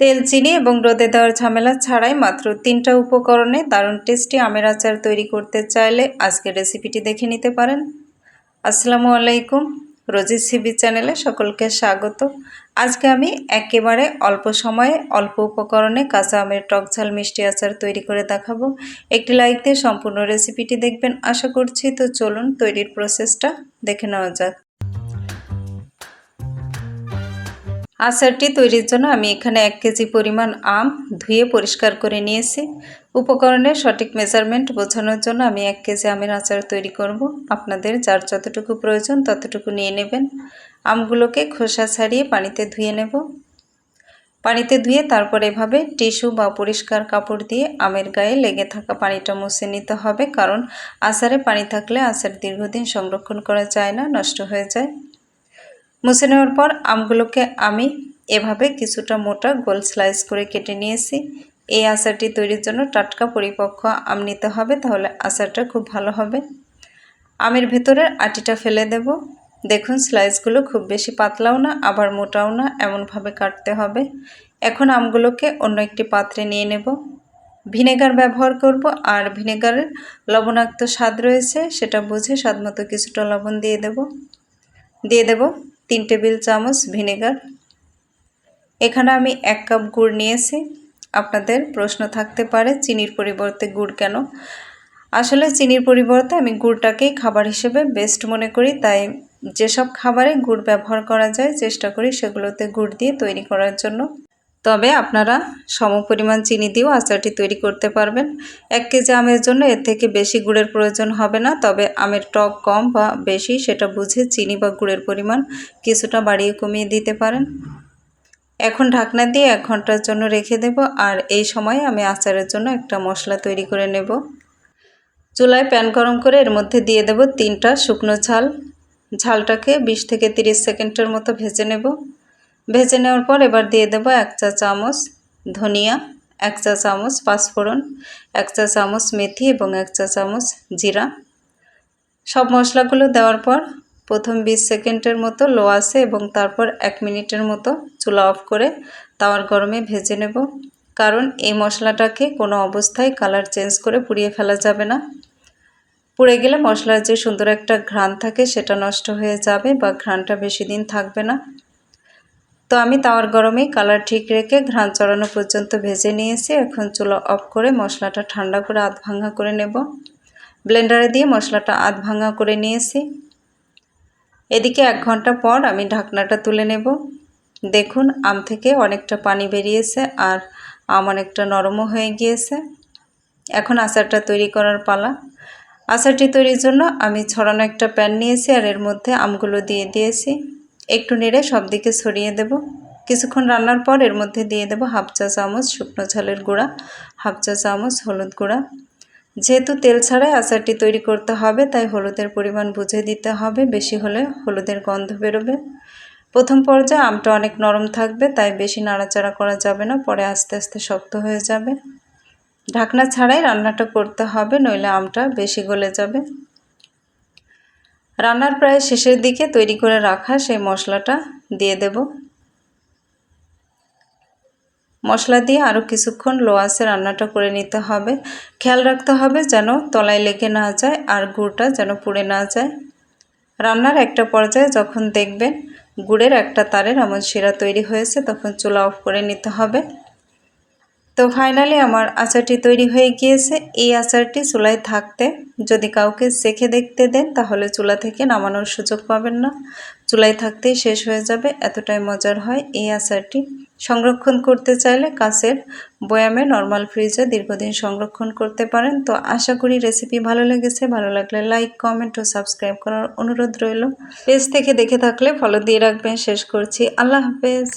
তেল, চিনি এবং রোদে দেওয়ার ঝামেলা ছাড়াই মাত্র তিনটা উপকরণে দারুণ টেস্টি আমের আচার তৈরি করতে চাইলে আজকের রেসিপিটি দেখে নিতে পারেন। আসসালামু আলাইকুম, রোজি সিবি চ্যানেলে সকলকে স্বাগত। আজকে আমি একেবারে অল্প সময়ে অল্প উপকরণে কাঁচা আমের টক ঝাল মিষ্টি আচার তৈরি করে দেখাবো। একটি লাইক দিয়ে সম্পূর্ণ রেসিপিটি দেখবেন, আশা করছি। তো চলুন তৈরির প্রসেসটা দেখে নেওয়া যাক। আচারটি তৈরির জন্য আমি এখানে এক কেজি পরিমাণ আম ধুয়ে পরিষ্কার করে নিয়েছি। উপকরণের সঠিক মেজারমেন্ট বোঝানোর জন্য আমি এক কেজি আমের আচার তৈরি করব। আপনাদের যার যতটুকু প্রয়োজন ততটুকু নিয়ে নেবেন। আমগুলোকে খোসা ছাড়িয়ে পানিতে ধুয়ে নেব। পানিতে ধুয়ে তারপর এভাবে টিস্যু বা পরিষ্কার কাপড় দিয়ে আমের গায়ে লেগে থাকা পানিটা মুছে নিতে হবে, কারণ আচারে পানি থাকলে আচার দীর্ঘদিন সংরক্ষণ করা যায় না, নষ্ট হয়ে যায়। মুছে নেওয়ার পর আমগুলোকে আমি এভাবে কিছুটা মোটা গোল স্লাইস করে কেটে নিয়েছি। এই আচারটি তৈরির জন্য টাটকা পরিপক্ক আম নিতে হবে, তাহলে আচারটা খুব ভালো হবে। আমের ভেতরের আটিটা ফেলে দেব। দেখুন স্লাইসগুলো খুব বেশি পাতলাও না, আবার মোটাও না, এমনভাবে কাটতে হবে। এখন আমগুলোকে অন্য একটি পাত্রে নিয়ে নেব। ভিনেগার ব্যবহার করব, আর ভিনেগারের লবণাক্ত স্বাদ রয়েছে, সেটা বুঝে স্বাদ মতো কিছুটা লবণ দিয়ে দেব। দিয়ে দেব তিন টেবিল চামচ ভিনেগার। এখানে আমি এক কাপ গুড় নিয়েছি। আপনাদের প্রশ্ন থাকতে পারে, চিনির পরিবর্তে গুড় কেন? আসলে চিনির পরিবর্তে আমি গুড়টাকেই খাবার হিসেবে বেস্ট মনে করি, তাই যেসব খাবারে গুড় ব্যবহার করা যায়, চেষ্টা করি সেগুলোতে গুড় দিয়ে তৈরি করার জন্য। তবে আপনারা সম পরিমাণ চিনি দিয়েও আচারটি তৈরি করতে পারবেন। এক কেজি আমের জন্য এর থেকে বেশি গুড়ের প্রয়োজন হবে না, তবে আমের টক কম বা বেশি সেটা বুঝে চিনি বা গুড়ের পরিমাণ কিছুটা বাড়িয়ে কমিয়ে দিতে পারেন। এখন ঢাকনা দিয়ে এক ঘণ্টার জন্য রেখে দেব আর এই সময় আমি আচারের জন্য একটা মশলা তৈরি করে নেব। চুলায় প্যান গরম করে এর মধ্যে দিয়ে দেব তিনটা শুকনো ঝাল। ঝালটাকে বিশ থেকে তিরিশ সেকেন্ডের মতো ভেজে নেব। ভেজে নেওয়ার পর এবার দিয়ে দেব এক চা চামচ ধনিয়া, এক চা চামচ পাঁচফোড়ন, এক চা চামচ মেথি এবং এক চা চামচ জিরা। সব মশলাগুলো দেওয়ার পর প্রথম বিশ সেকেন্ডের মতো লো আসে এবং তারপর এক মিনিটের মতো চুলা অফ করে তাওয়ার গরমে ভেজে নেব। কারণ এই মশলাটাকে কোনো অবস্থায় কালার চেঞ্জ করে পুড়িয়ে ফেলা যাবে না। পুড়ে গেলে মশলার যে সুন্দর একটা ঘ্রাণ থাকে সেটা নষ্ট হয়ে যাবে বা ঘ্রাণটা বেশি দিন থাকবে না। তো আমি তাওয়ার গরমেই কালার ঠিক রেখে ঘ্রাণ চড়ানো পর্যন্ত ভেজে নিয়েছি। এখন চুলো অফ করে মশলাটা ঠান্ডা করে আধ ভাঙা করে নেব। ব্লেন্ডারে দিয়ে মশলাটা আধ ভাঙা করে নিয়েছি। এদিকে এক ঘণ্টা পর আমি ঢাকনাটা তুলে নেব। দেখুন, আম থেকে অনেকটা পানি বেরিয়েছে আর আম অনেকটা নরমও হয়ে গিয়েছে। এখন আচারটা তৈরি করার পালা। আচারটি তৈরির জন্য আমি ছড়ানো একটা প্যান নিয়েছি আর এর মধ্যে আমগুলো দিয়ে দিয়েছি। একটু নেড়ে সব দিকে ছড়িয়ে দেব। কিছুক্ষণ রান্নার পর এর মধ্যে দিয়ে দেব হাফ চা চামচ শুকনো ঝালের গুঁড়া, হাফ চা চামচ হলুদ গুঁড়া। যেহেতু তেল ছাড়াই আচারটি তৈরি করতে হবে, তাই হলুদের পরিমাণ বুঝে দিতে হবে, বেশি হলে হলুদের গন্ধ বেরোবে। প্রথম পর্যায়ে আমটা অনেক নরম থাকবে, তাই বেশি নাড়াচাড়া করা যাবে না, পরে আস্তে আস্তে শক্ত হয়ে যাবে। ঢাকনা ছাড়াই রান্নাটা করতে হবে, নইলে আমটা বেশি গলে যাবে। রান্নার প্রায় শেষের দিকে তৈরি করে রাখা সেই মশলাটা দিয়ে দেব। মশলা দিয়ে আরও কিছুক্ষণ লো আসে রান্নাটা করে নিতে হবে। খেয়াল রাখতে হবে যেন তলায় লেগে না যায় আর গুড়টা যেন পুড়ে না যায়। রান্নার একটা পর্যায়ে যখন দেখবেন গুড়ের একটা তারের এমন শিরা তৈরি হয়েছে, তখন চুলা অফ করে নিতে হবে। তো ফাইনালি আমার আচারটি তৈরি হয়ে গিয়েছে। এই আচারটি চুলায় থাকতে যদি কাউকে চেখে দেখতে দেন, তাহলে চুলা থেকে নামানোর সুযোগ পাবেন না। চুলায় থাকতেই শেষ হয়ে যাবে, এতটাই মজার হয় এই আচারটি। সংরক্ষণ করতে চাইলে কাছের বয়ামে নর্মাল ফ্রিজে দীর্ঘদিন সংরক্ষণ করতে পারেন। তো আশা করি রেসিপি ভালো লেগেছে। ভালো লাগলে লাইক কমেন্ট ও সাবস্ক্রাইব করার অনুরোধ রইল। পেজ থেকে দেখে থাকলে ফলো দিয়ে রাখবেন। শেষ করছি। আল্লাহ হাফেজ।